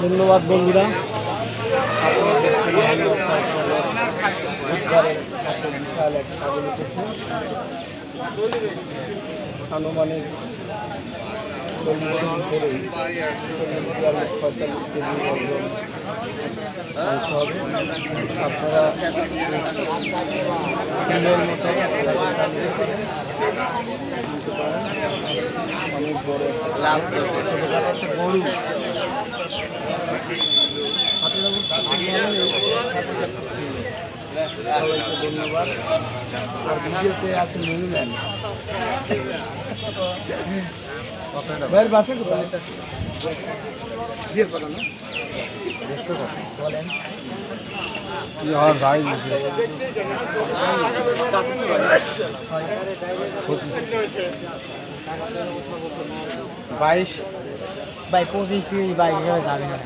ধন্যবাদ বন্ধুরা। আপনারা দেখছেন বুধবারের এত বিশাল এক ছাগল উঠেছে। আনুমানিক চল্লিশ কেজি করে চল্লিশ পঁয়তাল্লিশ কেজি ওজন মাংস হবে আপনারা ফুলের মতো অনেক বড়। লাভ ছোটোখাটো একটা গরু সবাইকে ধন্যবাদ। আর ভিডিওতে আছে মিনুম্যান ভাইয়ের বাসা কোথায়? বলেন ভাই? বাইশ। ভাই পঁচিশ তিরিশ বাইক এভাবে যাবে না।